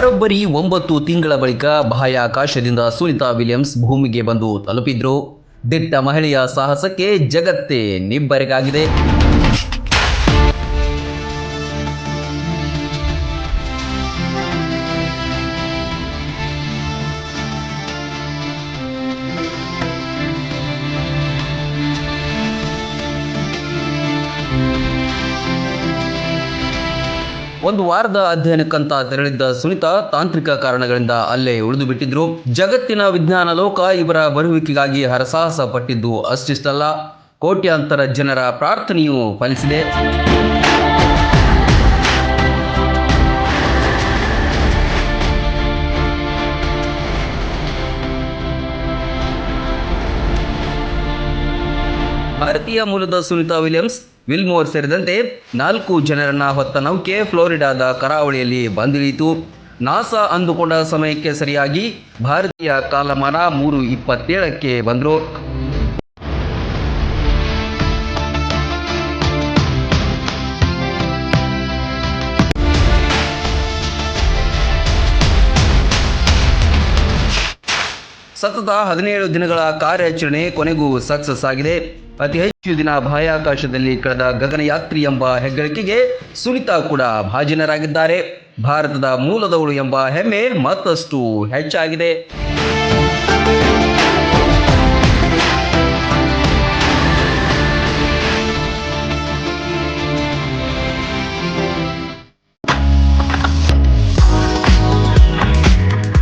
ಬರೋಬ್ಬರಿ ಒಂಬತ್ತು ತಿಂಗಳ ಬಳಿಕ ಬಾಹ್ಯಾಕಾಶದಿಂದ ಸುನಿತಾ ವಿಲಿಯಮ್ಸ್ ಭೂಮಿಗೆ ಬಂದು ತಲುಪಿದ್ರು. ದಿಟ್ಟ ಮಹಿಳೆಯ ಸಾಹಸಕ್ಕೆ ಜಗತ್ತೇ ನಿಬ್ಬೆರಗಾಗಿದೆ. ಒಂದು ವಾರದ ಅಧ್ಯಯನಕ್ಕಂತ ತೆರಳಿದ್ದ ಸುನಿತಾ ತಾಂತ್ರಿಕ ಕಾರಣಗಳಿಂದ ಅಲ್ಲೇ ಉಳಿದು ಬಿಟ್ಟಿದ್ರು. ಜಗತ್ತಿನ ವಿಜ್ಞಾನ ಲೋಕ ಇವರ ಬರುವಿಕೆಗಾಗಿ ಹರಸಾಹಸ ಪಟ್ಟಿದ್ದು ಅಷ್ಟಿಷ್ಟಲ್ಲ. ಕೋಟ್ಯಾಂತರ ಜನರ ಪ್ರಾರ್ಥನೆಯು ಫಲಿಸಿದೆ. ಭಾರತೀಯ ಮೂಲದ ಸುನಿತಾ ವಿಲಿಯಮ್ಸ್ ವಿಲ್ಮೋರ್ ಸೇರಿದಂತೆ ನಾಲ್ಕು ಜನರನ್ನ ಹೊತ್ತ ನೌಕೆ ಫ್ಲೋರಿಡಾದ ಕರಾವಳಿಯಲ್ಲಿ ಬಂದಿಳಿಯಿತು. ನಾಸಾ ಅಂದುಕೊಂಡ ಸಮಯಕ್ಕೆ ಸರಿಯಾಗಿ ಭಾರತೀಯ ಕಾಲಮಾನ ಮೂರು ಇಪ್ಪತ್ತೇಳಕ್ಕೆ ಬಂದರು. ಸತತ ಹದಿನೇಳು ದಿನಗಳ ಕಾರ್ಯಾಚರಣೆ ಕೊನೆಗೂ ಸಕ್ಸಸ್ ಆಗಿದೆ. ಅತಿ ಹೆಚ್ಚು ದಿನ ಬಾಹ್ಯಾಕಾಶದಲ್ಲಿ ಕಳೆದ ಗಗನಯಾತ್ರಿ ಎಂಬ ಹೆಗ್ಗಳಿಕೆಗೆ ಸುನಿತಾ ಕೂಡ ಭಾಜನರಾಗಿದ್ದಾರೆ. ಭಾರತದ ಮೂಲದವಳು ಎಂಬ ಹೆಮ್ಮೆ ಮತ್ತಷ್ಟು ಹೆಚ್ಚಾಗಿದೆ.